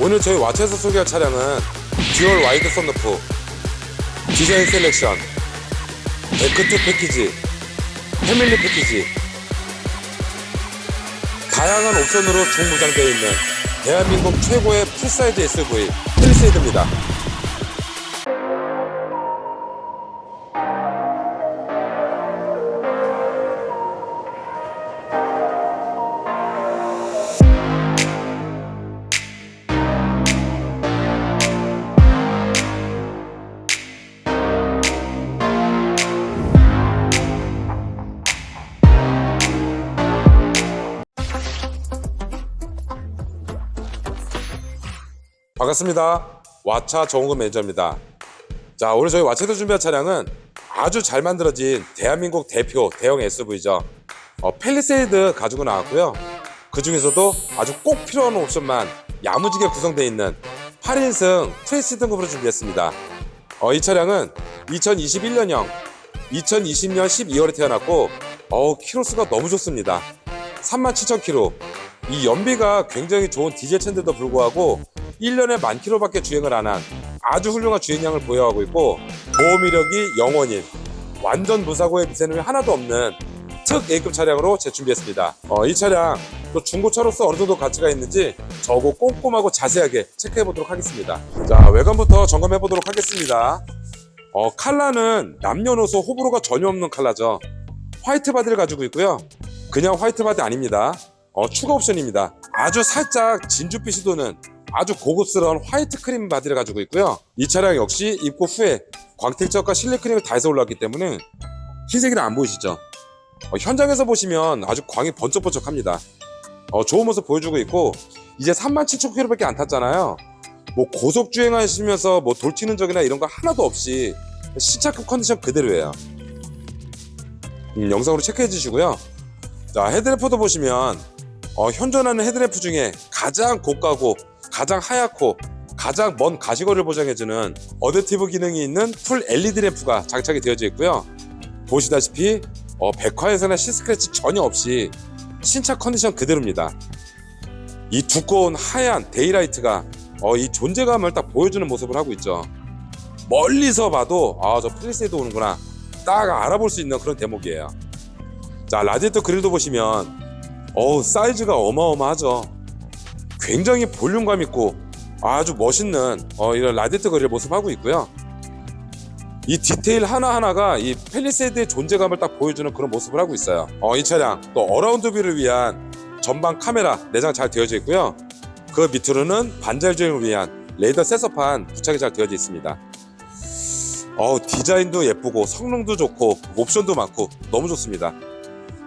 오늘 저희 와차에서 소개할 차량은 듀얼 와이드 썬루프, 디자인 셀렉션, 데크트 패키지, 패밀리 패키지, 다양한 옵션으로 중무장되어 있는 대한민국 최고의 풀사이즈 SUV 펠리세이드입니다. 반갑습니다. 와차 정우근 매니저입니다. 자, 오늘 저희 와차에서 준비한 차량은 아주 잘 만들어진 대한민국 대표 대형 SUV죠. 어, 펠리세이드 가지고 나왔고요. 그 중에서도 아주 꼭 필요한 옵션만 야무지게 구성되어 있는 8인승 프레시 등급으로 준비했습니다. 어, 이 차량은 2021년형 2020년 12월에 태어났고 어우 키로수가 너무 좋습니다. 37,000km. 이 연비가 굉장히 좋은 디젤 차인데도 불구하고 1년에 만 킬로밖에 주행을 안 한 아주 훌륭한 주행량을 보유하고 있고 보험 이력이 0원인 완전 무사고의 미세누이 하나도 없는 특 A급 차량으로 재준비했습니다. 어, 이 차량 또 중고차로서 어느 정도 가치가 있는지 저거 꼼꼼하고 자세하게 체크해 보도록 하겠습니다. 자 외관부터 점검해 보도록 하겠습니다. 어, 칼라는 남녀노소 호불호가 전혀 없는 칼라죠. 화이트 바디를 가지고 있고요. 그냥 화이트 바디 아닙니다. 어, 추가 옵션입니다. 아주 살짝 진주빛이 도는 아주 고급스러운 화이트 크림 바디를 가지고 있고요. 이 차량 역시 입고 후에 광택적과 실내 크림을 다 해서 올라왔기 때문에 흰색이는 안 보이시죠? 어, 현장에서 보시면 아주 광이 번쩍번쩍합니다. 어, 좋은 모습 보여주고 있고 이제 37,000km밖에 안 탔잖아요. 뭐 고속 주행하시면서 뭐 돌튀는 적이나 이런 거 하나도 없이 신차급 컨디션 그대로예요. 음, 영상으로 체크해 주시고요. 자 헤드램프도 보시면 어, 현존하는 헤드램프 중에 가장 고가고 가장 하얗고 가장 먼 가시거리를 보장해주는 어댑티브 기능이 있는 풀 LED 램프가 장착이 되어져 있고요. 보시다시피 어, 백화에서나 시스크래치 전혀 없이 신차 컨디션 그대로입니다. 이 두꺼운 하얀 데이라이트가 어, 이 존재감을 딱 보여주는 모습을 하고 있죠. 멀리서 봐도 아 저 플리세이드 오는구나 딱 알아볼 수 있는 그런 대목이에요. 자 라디에이터 그릴도 보시면 어우 사이즈가 어마어마하죠. 굉장히 볼륨감 있고 아주 멋있는 어, 이런 라디에이터 그릴 모습 하고 있고요. 이 디테일 하나하나가 이 펠리세이드의 존재감을 딱 보여주는 그런 모습을 하고 있어요. 어, 이 차량 또 어라운드 뷰를 위한 전방 카메라 내장 잘 되어져 있고요. 그 밑으로는 반잘 주행을 위한 레이더 셋서판 부착이 잘 되어져 있습니다. 어 디자인도 예쁘고 성능도 좋고 옵션도 많고 너무 좋습니다.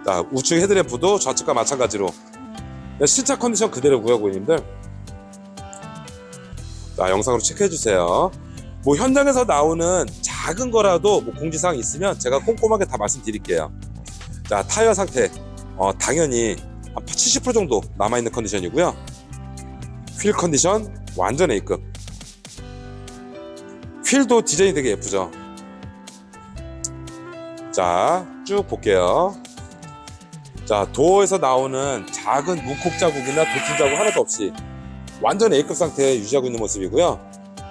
자 우측 헤드램프도 좌측과 마찬가지로 신차 컨디션 그대로고요 고객님들. 자 영상으로 체크해 주세요. 뭐 현장에서 나오는 작은 거라도 뭐 공지사항 있으면 제가 꼼꼼하게 다 말씀드릴게요. 자 타이어 상태 어, 당연히 한70% 정도 남아 있는 컨디션이고요. 휠 컨디션 완전 A급. 휠도 디자인이 되게 예쁘죠. 자, 쭉 볼게요. 자, 도어에서 나오는 작은 문콕 자국이나 도튼 자국 하나도 없이 완전 A급 상태에 유지하고 있는 모습이고요.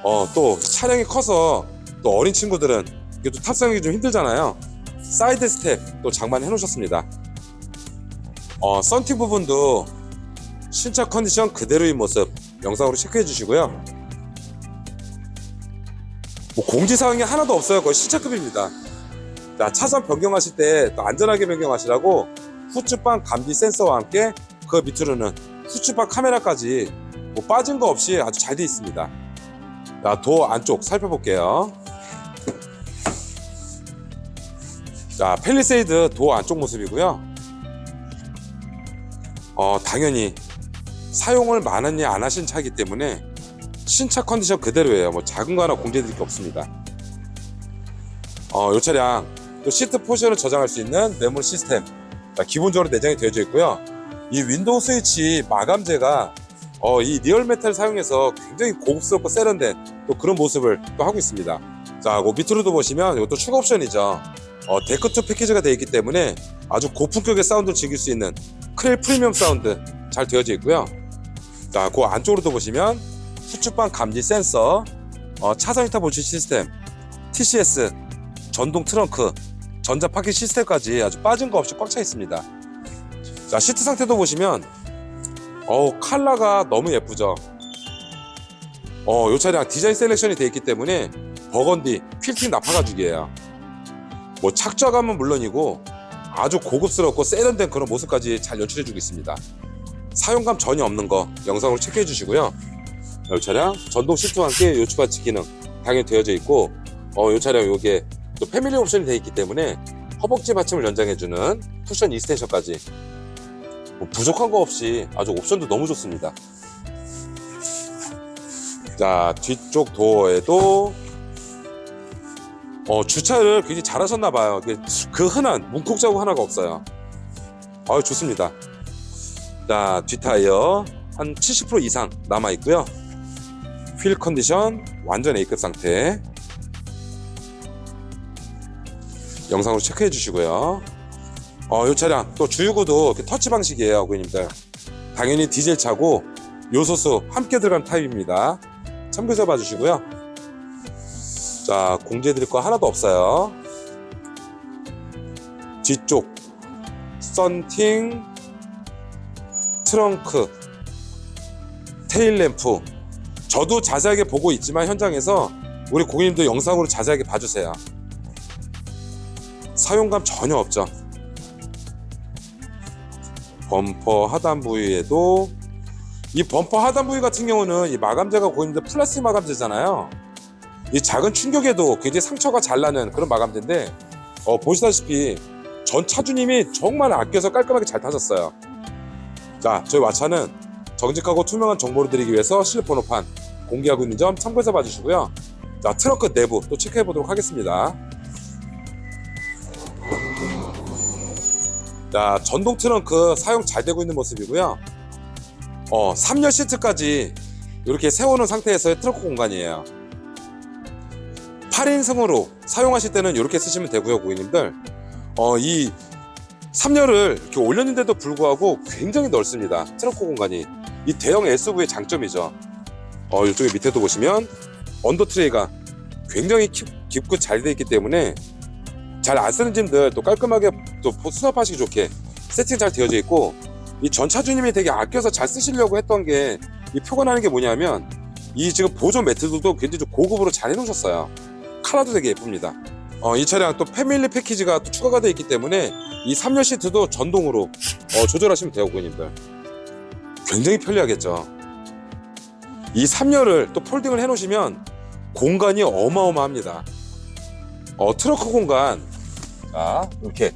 어, 또 차량이 커서 또 어린 친구들은 이게 또 탑승하기 좀 힘들잖아요. 사이드 스텝 또 장만해 놓으셨습니다. 어, 썬팅 부분도 신차 컨디션 그대로인 모습 영상으로 체크해 주시고요. 뭐 공지사항이 하나도 없어요. 거의 신차급입니다. 자, 차선 변경하실 때 또 안전하게 변경하시라고 후추방 감지 센서와 함께 그 밑으로는 후추방 카메라까지 뭐 빠진 거 없이 아주 잘 되어 있습니다. 자, 도어 안쪽 살펴볼게요. 자, 펠리세이드 도어 안쪽 모습이고요. 어, 당연히 사용을 많이 안 하신 차이기 때문에 신차 컨디션 그대로예요. 뭐 작은 거 하나 공개드릴 게 없습니다. 어, 이 차량 또 시트 포션을 저장할 수 있는 메모리 시스템 자, 기본적으로 내장이 되어져 있고요. 이 윈도우 스위치 마감재가 어, 이 리얼 메탈 사용해서 굉장히 고급스럽고 세련된 또 그런 모습을 또 하고 있습니다. 자, 그 밑으로도 보시면 이것도 추가 옵션이죠. 어, 데크2 패키지가 되어 있기 때문에 아주 고품격의 사운드를 즐길 수 있는 크렐 프리미엄 사운드 잘 되어져 있고요. 자, 그 안쪽으로도 보시면 수축방 감지 센서, 어, 차선 이타 보시 시스템, TCS, 전동 트렁크, 전자 파킹 시스템까지 아주 빠진 거 없이 꽉 차 있습니다. 자 시트 상태도 보시면 어우 컬러가 너무 예쁘죠. 어, 이 차량 디자인 셀렉션이 되어 있기 때문에 버건디 퀼팅 나파 가죽이에요. 뭐 착좌감은 물론이고 아주 고급스럽고 세련된 그런 모습까지 잘 연출해주고 있습니다. 사용감 전혀 없는 거 영상으로 체크해 주시고요. 이 차량 전동 시트와 함께 요추바치 기능 당연히 되어져 있고 어, 이 차량 요게 또 패밀리 옵션이 되어 있기 때문에 허벅지 받침을 연장해주는 쿠션 이스텐션까지 뭐 부족한 거 없이 아주 옵션도 너무 좋습니다. 자 뒤쪽 도어에도 어, 주차를 굉장히 잘하셨나 봐요. 그- 그 흔한 문콕 자국 하나가 없어요. 아 좋습니다. 자 뒷타이어 한 70% 이상 남아 있고요. 휠 컨디션 완전 A급 상태. 영상으로 체크해 주시고요. 어, 이 차량 또 주유구도 터치 방식이에요, 고객님들. 당연히 디젤 차고 요소수 함께 들어간 타입입니다. 참고해서 봐주시고요. 자, 공지해 드릴 거 하나도 없어요. 뒤쪽 썬팅 트렁크 테일 램프 저도 자세하게 보고 있지만 현장에서 우리 고객님도 영상으로 자세하게 봐주세요. 사용감 전혀 없죠. 범퍼 하단 부위에도 이 범퍼 하단 부위 같은 경우는 이 마감재가 고객님들 플라스틱 마감재잖아요. 이 작은 충격에도 굉장히 상처가 잘 나는 그런 마감재인데 어, 보시다시피 전 차주님이 정말 아껴서 깔끔하게 잘 타셨어요. 자, 저희 와차는 정직하고 투명한 정보를 드리기 위해서 실내 번호판 공개하고 있는 점 참고해서 봐주시고요. 자, 트렁크 내부 또 체크해 보도록 하겠습니다. 자, 전동 트렁크 사용 잘 되고 있는 모습이고요. 어, 3열 시트까지 이렇게 세워놓은 상태에서의 트렁크 공간이에요. 8인승으로 사용하실 때는 이렇게 쓰시면 되고요, 고객님들. 어, 이 3열을 이렇게 올렸는데도 불구하고 굉장히 넓습니다. 트렁크 공간이. 이 대형 SUV의 장점이죠. 어, 이쪽에 밑에도 보시면 언더 트레이가 굉장히 깊, 깊고 잘 되어 있기 때문에 잘 안 쓰는 짐들 또 깔끔하게 또 수납하시기 좋게 세팅 잘 되어져 있고 이 전 차주님이 되게 아껴서 잘 쓰시려고 했던 게 이 표가 나는 게 뭐냐면 이 지금 보조 매트들도 굉장히 좀 고급으로 잘 해놓으셨어요. 컬러도 되게 예쁩니다. 어, 이 차량 또 패밀리 패키지가 또 추가가 되어 있기 때문에 이 3열 시트도 전동으로 어, 조절하시면 돼요, 고객님들. 굉장히 편리하겠죠. 이 3열을 또 폴딩을 해 놓으시면 공간이 어마어마합니다. 어, 트렁크 공간 자 이렇게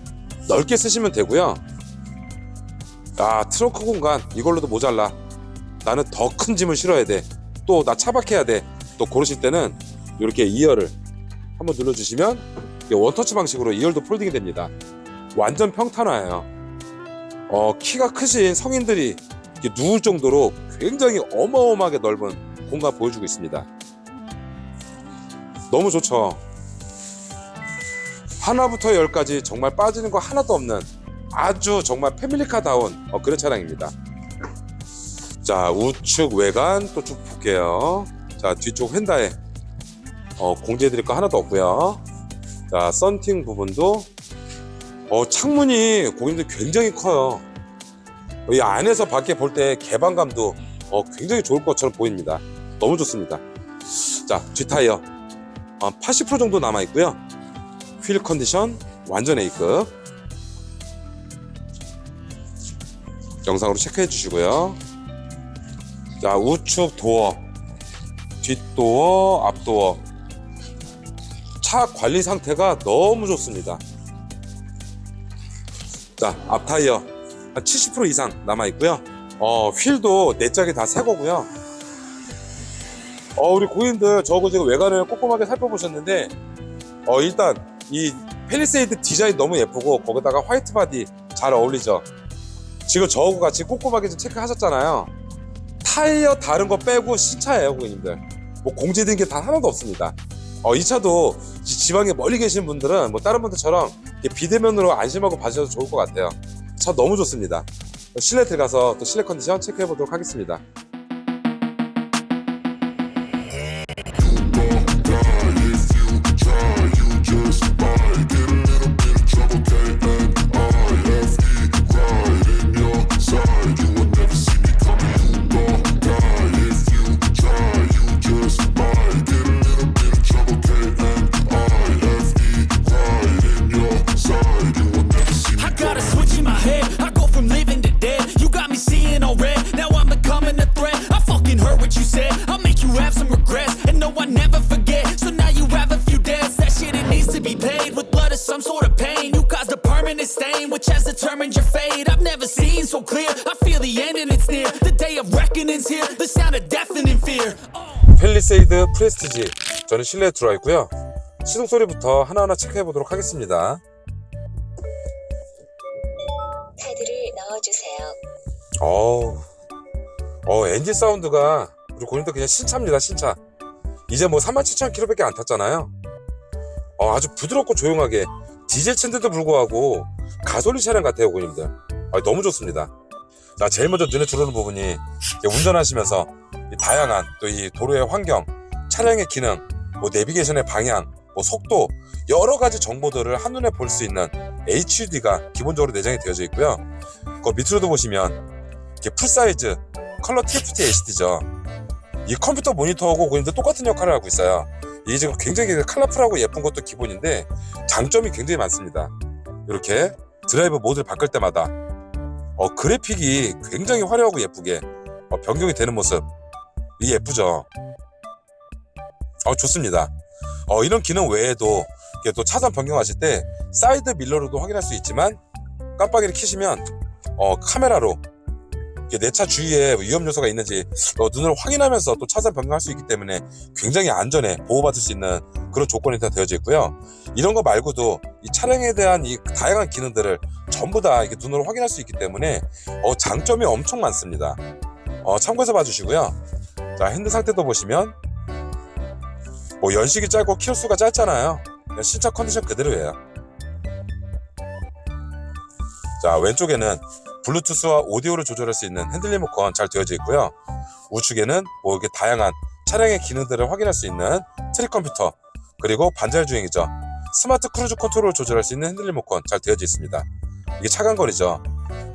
넓게 쓰시면 되고요. 아 트렁크 공간 이걸로도 모자라. 나는 더 큰 짐을 실어야 돼. 또 나 차박해야 돼. 또 고르실 때는 이렇게 2열을 한번 눌러주시면 원터치 방식으로 2열도 폴딩이 됩니다. 완전 평탄화예요. 어, 키가 크신 성인들이 누울 정도로 굉장히 어마어마하게 넓은 공간 보여주고 있습니다. 너무 좋죠. 하나부터 열까지 정말 빠지는 거 하나도 없는 아주 정말 패밀리카다운 어, 그런 차량입니다. 자 우측 외관 또 쭉 볼게요. 자 뒤쪽 휀다에 어, 공개해드릴 거 하나도 없고요. 자 썬팅 부분도 어, 창문이 고객님들 굉장히 커요. 이 안에서 밖에 볼 때 개방감도 어, 굉장히 좋을 것처럼 보입니다. 너무 좋습니다. 자 뒷타이어 어, 80% 정도 남아 있고요. 휠 컨디션 완전 A급. 영상으로 체크해 주시고요. 자, 우측 도어, 뒷도어, 앞도어. 차 관리 상태가 너무 좋습니다. 자, 앞 타이어 한 70% 이상 남아 있고요. 어, 휠도 네 짝이 다 새 거고요. 어, 우리 고객님들 저거 지금 외관을 꼼꼼하게 살펴보셨는데 어, 일단 이 펠리세이드 디자인 너무 예쁘고 거기다가 화이트 바디 잘 어울리죠. 지금 저하고 같이 꼼꼼하게 좀 체크하셨잖아요. 타이어 다른 거 빼고 신차예요, 고객님들. 뭐 공제된 게 단 하나도 없습니다. 어, 이 차도 지- 지방에 멀리 계신 분들은 뭐 다른 분들처럼 비대면으로 안심하고 봐주셔도 좋을 것 같아요. 차 너무 좋습니다. 실내 들어가서 또 실내 컨디션 체크해 보도록 하겠습니다. clear. I feel the end and it's near. The day of reckoning's here. The sound of deafening fear. Oh. 펠리세이드 프레스티지. 저는 실내에 들어와 있고요. 시동 소리부터 하나하나 체크해 보도록 하겠습니다. 카드를 넣어주세요. 어우, 어 엔진 사운드가 우리 고님도 그냥 신차입니다 신차. 이제 뭐 37,000km밖에 안 탔잖아요. 어, 아주 부드럽고 조용하게 디젤 챈데도 불구하고 가솔린 차량 같아요 고님들. 아, 너무 좋습니다. 자 제일 먼저 눈에 들어오는 부분이 운전하시면서 이 다양한 또 이 도로의 환경, 차량의 기능, 뭐 내비게이션의 방향, 뭐 속도 여러 가지 정보들을 한눈에 볼 수 있는 HUD가 기본적으로 내장이 되어져 있고요. 그 밑으로도 보시면 이게 풀 사이즈 컬러 TFT HD죠. 이 컴퓨터 모니터하고 고님들 똑같은 역할을 하고 있어요. 이게 지금 굉장히 컬러풀하고 예쁜 것도 기본인데 장점이 굉장히 많습니다. 이렇게 드라이브 모드를 바꿀 때마다 어, 그래픽이 굉장히 화려하고 예쁘게 어, 변경이 되는 모습 이 예쁘죠. 어, 좋습니다. 어, 이런 기능 외에도 또 차선 변경하실 때 사이드 밀러로도 확인할 수 있지만 깜빡이를 켜시면 어, 카메라로 내 차 주위에 위험 요소가 있는지 어, 눈으로 확인하면서 또 차선 변경할 수 있기 때문에 굉장히 안전에 보호받을 수 있는 그런 조건이 다 되어져 있고요. 이런 거 말고도 이 차량에 대한 이 다양한 기능들을 전부 다 이렇게 눈으로 확인할 수 있기 때문에 어, 장점이 엄청 많습니다. 어, 참고해서 봐주시고요. 자 핸드 상태도 보시면 뭐 연식이 짧고 키로수가 짧잖아요. 신차 컨디션 그대로예요. 자 왼쪽에는 블루투스와 오디오를 조절할 수 있는 핸들 리모컨 잘 되어져 있고요. 우측에는 뭐 이렇게 다양한 차량의 기능들을 확인할 수 있는 트릭 컴퓨터 그리고 반자율 주행이죠. 스마트 크루즈 컨트롤을 조절할 수 있는 핸들 리모컨 잘 되어져 있습니다. 이게 차간거리죠.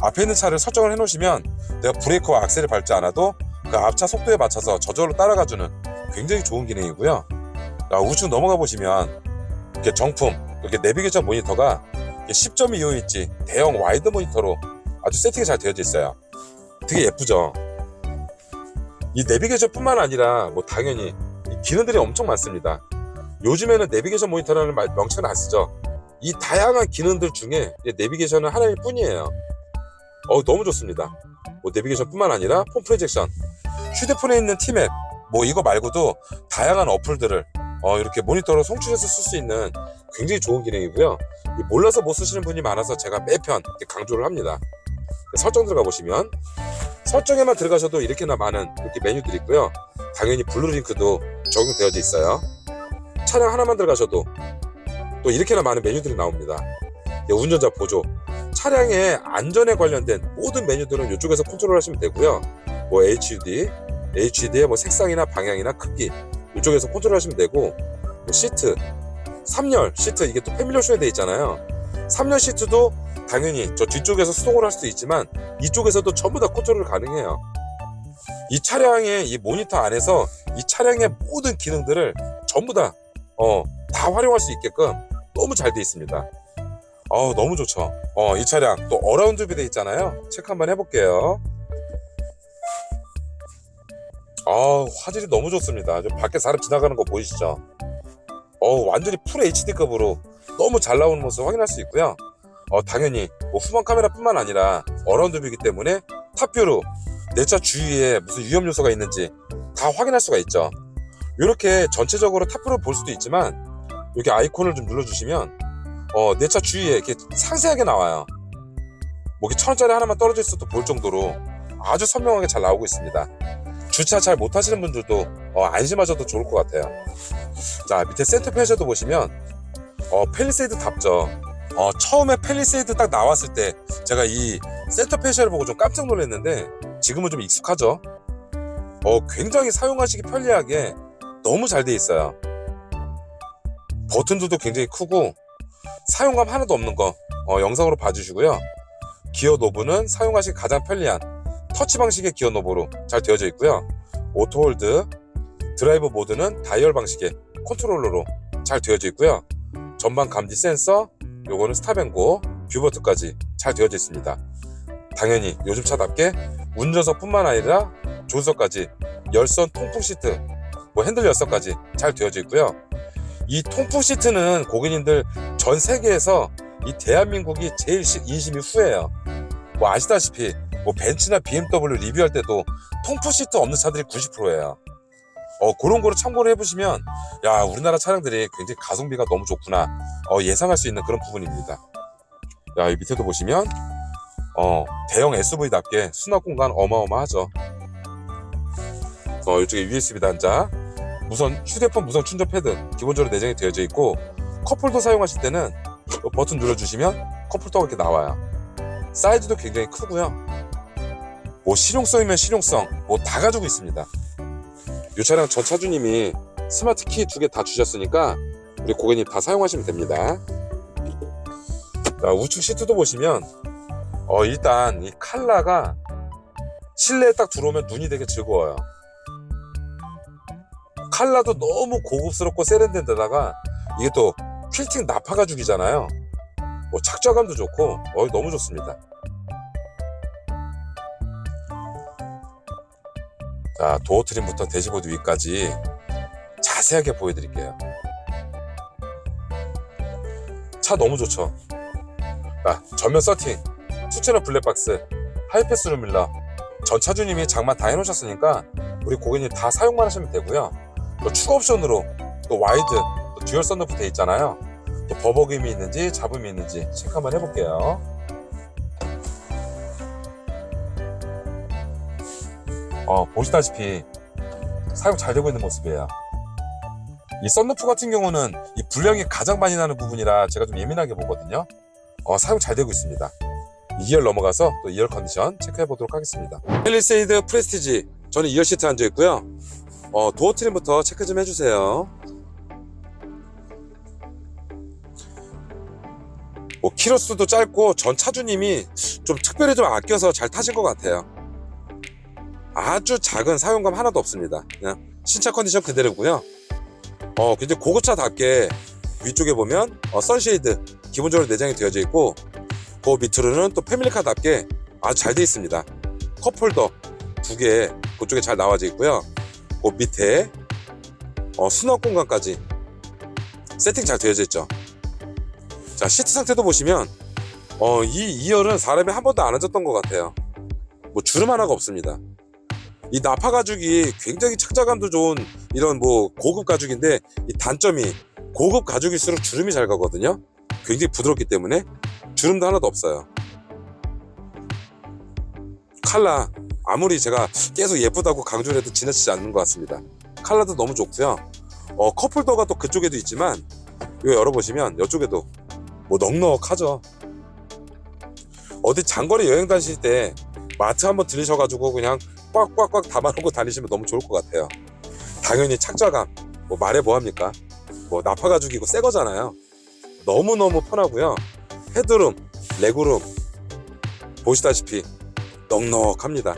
앞에 있는 차를 설정을 해놓으시면 내가 브레이크와 악셀을 밟지 않아도 그 앞차 속도에 맞춰서 저절로 따라가주는 굉장히 좋은 기능이고요. 자, 우측 넘어가 보시면 이렇게 정품 이렇게 내비게이션 모니터가 10.25인치 대형 와이드 모니터로 아주 세팅이 잘 되어져 있어요. 되게 예쁘죠. 이 내비게이션 뿐만 아니라 뭐 당연히 이 기능들이 엄청 많습니다. 요즘에는 내비게이션 모니터라는 말 명칭을 안 쓰죠. 이 다양한 기능들 중에 이 내비게이션은 하나일 뿐이에요. 어 너무 좋습니다. 뭐 내비게이션 뿐만 아니라 폰 프로젝션, 휴대폰에 있는 티맵, 뭐 이거 말고도 다양한 어플들을 어, 이렇게 모니터로 송출해서 쓸 수 있는 굉장히 좋은 기능이고요. 이 몰라서 못 쓰시는 분이 많아서 제가 매편 강조를 합니다. 설정 들어가 보시면 설정에만 들어가셔도 이렇게나 많은 이렇게 메뉴들이 있고요. 당연히 블루링크도 적용되어져 있어요. 차량 하나만 들어가셔도 또 이렇게나 많은 메뉴들이 나옵니다. 예, 운전자 보조, 차량의 안전에 관련된 모든 메뉴들은 이쪽에서 컨트롤하시면 되고요. 뭐 HUD, HUD의 뭐 색상이나 방향이나 크기 이쪽에서 컨트롤하시면 되고 뭐 시트, 3열 시트 이게 또 패밀리 옵션에 돼 있잖아요. 3열 시트도 당연히 저 뒤쪽에서 수동으로 할 수도 있지만 이쪽에서도 전부 다 컨트롤 가능해요. 이 차량의 이 모니터 안에서 이 차량의 모든 기능들을 전부 다, 어, 다 활용할 수 있게끔 너무 잘 돼 있습니다. 어, 너무 좋죠. 어, 이 차량 또 어라운드 뷰 돼 있잖아요. 체크 한번 해볼게요. 아, 화질이 너무 좋습니다. 저 밖에 사람 지나가는 거 보이시죠? 어, 완전히 풀 HD급으로 너무 잘 나오는 모습 확인할 수 있고요. 어, 당연히 뭐 후방 카메라뿐만 아니라 어라운드 뷰이기 때문에 탑뷰로 내 차 주위에 무슨 위험 요소가 있는지 다 확인할 수가 있죠. 이렇게 전체적으로 탑뷰로 볼 수도 있지만 이렇게 아이콘을 좀 눌러주시면 어, 내 차 주위에 이렇게 상세하게 나와요. 뭐 이렇게 천 원짜리 하나만 떨어져 있어도 볼 정도로 아주 선명하게 잘 나오고 있습니다. 주차 잘 못하시는 분들도 어, 안심하셔도 좋을 것 같아요. 자 밑에 센터 페셔도 보시면 어, 펠리세이드 답죠. 어, 처음에 펠리세이드 딱 나왔을 때 제가 이 센터 페셔를 보고 좀 깜짝 놀랐는데 지금은 좀 익숙하죠. 어, 굉장히 사용하시기 편리하게 너무 잘 돼 있어요. 버튼들도 굉장히 크고 사용감 하나도 없는 거 어, 영상으로 봐주시고요. 기어 노브는 사용하시기 가장 편리한 터치 방식의 기어 노브로 잘 되어져 있고요. 오토 홀드, 드라이브 모드는 다이얼 방식의 컨트롤러로 잘 되어져 있고요. 전방 감지 센서, 요거는 스탑앤고, 뷰버트까지 잘 되어져 있습니다. 당연히 요즘 차답게 운전석뿐만 아니라 조수석까지 열선 통풍 시트, 뭐 핸들 열선까지 잘 되어져 있고요. 이 통풍 시트는 고객님들 전 세계에서 이 대한민국이 제일 시- 인심이 후해요. 뭐 아시다시피 뭐 벤츠나 BMW 리뷰할 때도 통풍 시트 없는 차들이 90%예요. 어, 그런 거를 참고를 해보시면 야 우리나라 차량들이 굉장히 가성비가 너무 좋구나 어, 예상할 수 있는 그런 부분입니다. 야, 이 밑에도 보시면 어, 대형 SUV답게 수납 공간 어마어마하죠. 어, 이쪽에 USB 단자, 무선 휴대폰 무선 충전 패드 기본적으로 내장이 되어져 있고 컵홀더 사용하실 때는 이 버튼 눌러주시면 컵홀더가 이렇게 나와요. 사이즈도 굉장히 크고요. 뭐 실용성이면 실용성, 뭐 다 가지고 있습니다. 이 차량 전 차주님이 스마트 키 두 개 다 주셨으니까 우리 고객님 다 사용하시면 됩니다. 자, 우측 시트도 보시면 어 일단 이 칼라가 실내에 딱 들어오면 눈이 되게 즐거워요. 칼라도 너무 고급스럽고 세련된 데다가 이게 또 퀼팅 나파 가죽이잖아요. 뭐 착좌감도 좋고 어 너무 좋습니다. 자 도어 트림부터 대시보드 위까지 자세하게 보여드릴게요. 차 너무 좋죠. 자, 전면 서팅, 투체너 블랙박스, 하이패스 룸밀러, 전 차주님이 장만 다 해놓으셨으니까 우리 고객님 다 사용만 하시면 되고요. 또 추가 옵션으로 또 와이드, 또 듀얼 썬루프 돼 있잖아요. 또 버벅임이 있는지 잡음이 있는지 체크 한번 해볼게요. 어, 보시다시피 사용 잘 되고 있는 모습이에요. 이 썬루프 같은 경우는 이 불량이 가장 많이 나는 부분이라 제가 좀 예민하게 보거든요. 어, 사용 잘 되고 있습니다. 2열 넘어가서 또 2열 컨디션 체크해 보도록 하겠습니다. 펠리세이드 프레스티지 저는 2열 시트 앉아 있고요. 어, 도어 트림부터 체크 좀 해주세요. 뭐 키로수도 짧고 전 차주님이 좀 특별히 좀 아껴서 잘 타신 것 같아요. 아주 작은 사용감 하나도 없습니다. 그냥 신차 컨디션 그대로고요. 어, 굉장히 고급차답게 위쪽에 보면 어, 선쉐이드 기본적으로 내장이 되어져 있고 그 밑으로는 또 패밀리카답게 아주 잘 되어 있습니다. 컵홀더 두 개 그쪽에 잘 나와져 있고요. 그 밑에 어, 수납 공간까지 세팅 잘 되어져 있죠. 자 시트 상태도 보시면 어, 이 2열은 사람이 한 번도 안 앉았던 것 같아요. 뭐 주름 하나가 없습니다. 이 나파 가죽이 굉장히 착자감도 좋은 이런 뭐 고급 가죽인데 이 단점이 고급 가죽일수록 주름이 잘 가거든요. 굉장히 부드럽기 때문에 주름도 하나도 없어요. 칼라 아무리 제가 계속 예쁘다고 강조를 해도 지나치지 않는 것 같습니다. 칼라도 너무 좋고요. 어, 컵홀더가 또 그쪽에도 있지만 이거 열어보시면 이쪽에도 뭐 넉넉하죠. 어디 장거리 여행 다니실 때 마트 한번 들리셔가지고 그냥 꽉꽉꽉 담아놓고 다니시면 너무 좋을 것 같아요. 당연히 착좌감 뭐 말해 뭐합니까? 뭐 나파 가죽이고 새 거잖아요. 너무너무 편하고요. 헤드룸, 레그룸 보시다시피 넉넉합니다.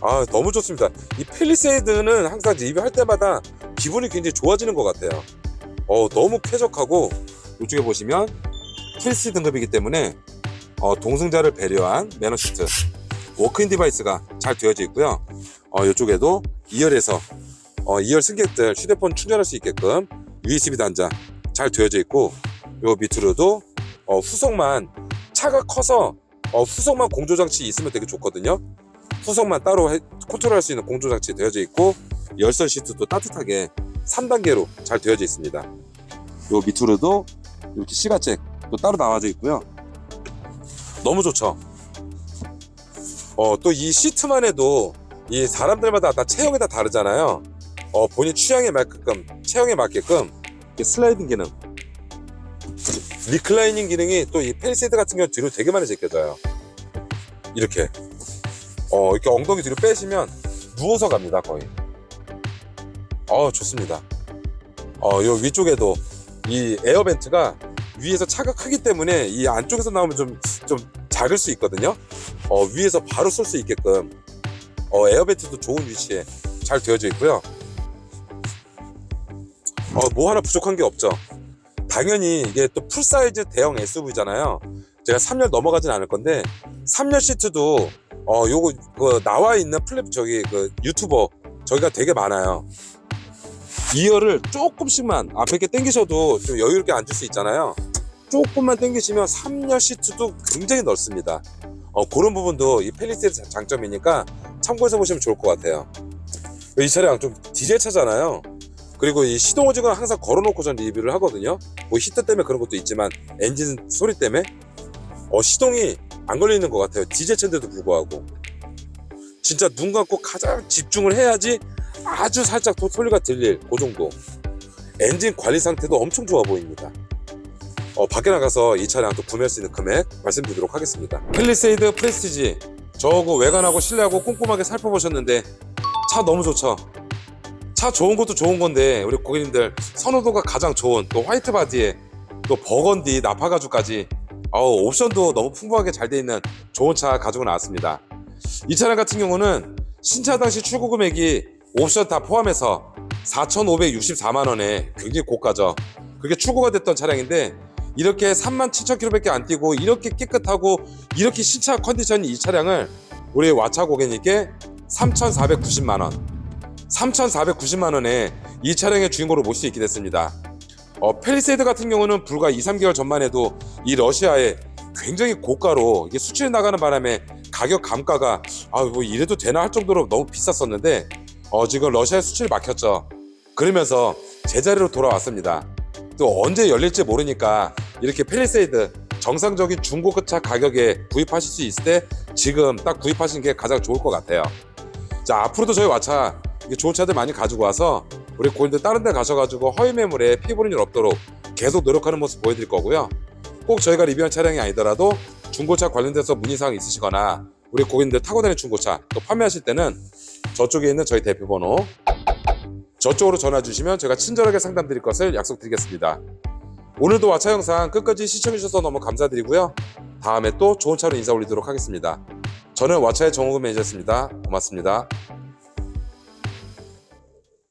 아 너무 좋습니다. 이 펠리세이드는 항상 리뷰할 때마다 기분이 굉장히 좋아지는 것 같아요. 어 너무 쾌적하고 이쪽에 보시면 킬스 등급이기 때문에 어, 동승자를 배려한 매너 시트 워크인 디바이스가 잘 되어져 있고요. 어, 이쪽에도 2열에서 어, 2열 승객들 휴대폰 충전할 수 있게끔 USB 단자 잘 되어져 있고 요 밑으로도 어, 후속만 차가 커서 어, 후속만 공조 장치 있으면 되게 좋거든요. 후속만 따로 해- 컨트롤할 수 있는 공조 장치 되어져 있고 열선 시트도 따뜻하게 3단계로 잘 되어져 있습니다. 요 밑으로도 이렇게 시가잭 또 따로 나와져 있고요. 너무 좋죠. 어, 또 이 시트만 해도 이 사람들마다 다 체형이 다 다르잖아요. 어, 본인 취향에 맞게끔, 체형에 맞게끔 슬라이딩 기능, 리클라이닝 기능이 또 이 펠리세이드 같은 경우 뒤로 되게 많이 제껴져요. 이렇게. 어, 이렇게 엉덩이 뒤로 빼시면 누워서 갑니다, 거의. 어, 좋습니다. 어, 요 위쪽에도 이 에어벤트가 위에서 차가 크기 때문에 이 안쪽에서 나오면 좀, 좀 작을 수 있거든요. 어, 위에서 바로 쏠 수 있게끔 어, 에어벤트도 좋은 위치에 잘 되어져 있고요. 어, 뭐 하나 부족한 게 없죠. 당연히 이게 또 풀사이즈 대형 SUV잖아요. 제가 3열 넘어가진 않을 건데 3열 시트도 어 요거 그 나와 있는 플립 저기 그 유튜버 저기가 되게 많아요. 2열을 조금씩만 앞에 게 당기셔도 좀 여유 있게 앉을 수 있잖아요. 조금만 당기시면 3열 시트도 굉장히 넓습니다. 어, 그런 부분도 이 펠리세이드 장점이니까 참고해서 보시면 좋을 것 같아요. 이 차량 좀 디젤 차잖아요. 그리고 이 시동 오징어 항상 걸어놓고 전 리뷰를 하거든요. 뭐 히터 때문에 그런 것도 있지만 엔진 소리 때문에 어, 시동이 안 걸리는 것 같아요. 디젤 차인데도 불구하고 진짜 눈 감고 가장 집중을 해야지 아주 살짝 도- 소리가 들릴 그 정도. 엔진 관리 상태도 엄청 좋아 보입니다. 어, 밖에 나가서 이 차량 또 구매할 수 있는 금액 말씀드리도록 하겠습니다. 펠리세이드 프레스티지 저거 외관하고 실내하고 꼼꼼하게 살펴보셨는데 차 너무 좋죠. 차 좋은 것도 좋은 건데 우리 고객님들 선호도가 가장 좋은 또 화이트 바디에 또 버건디 나파 가죽까지 어우, 옵션도 너무 풍부하게 잘 돼 있는 좋은 차 가지고 나왔습니다. 이 차량 같은 경우는 신차 당시 출고 금액이 옵션 다 포함해서 4,564만 원에 굉장히 고가죠. 그게 출고가 됐던 차량인데 이렇게 3만 7천 킬로밖에 안 뛰고 이렇게 깨끗하고 이렇게 신차 컨디션이 이 차량을 우리 와차 고객님께 3,490만 원, 3,490만 원에 이 차량의 주인공으로 모실 수 있게 됐습니다. 어, 펠리세이드 같은 경우는 불과 2, 3개월 전만 해도 이 러시아에 굉장히 고가로 이게 수출이 나가는 바람에 가격 감가가 아 뭐 이래도 되나 할 정도로 너무 비쌌었는데 어, 지금 러시아에 수출이 막혔죠. 그러면서 제자리로 돌아왔습니다. 또 언제 열릴지 모르니까 이렇게 펠리세이드 정상적인 중고차 가격에 구입하실 수 있을 때 지금 딱 구입하시는 게 가장 좋을 것 같아요. 자 앞으로도 저희 와차 좋은 차들 많이 가지고 와서 우리 고객님들 다른 데 가셔가지고 허위 매물에 피해 보는 일 없도록 계속 노력하는 모습 보여드릴 거고요. 꼭 저희가 리뷰한 차량이 아니더라도 중고차 관련돼서 문의사항 있으시거나 우리 고객님들 타고 다니는 중고차 또 판매하실 때는 저쪽에 있는 저희 대표 번호 저쪽으로 전화 주시면 제가 친절하게 상담 드릴 것을 약속드리겠습니다. 오늘도 와차 영상 끝까지 시청해주셔서 너무 감사드리고요. 다음에 또 좋은 차로 인사 올리도록 하겠습니다. 저는 와차의 정호금 매니저였습니다. 고맙습니다.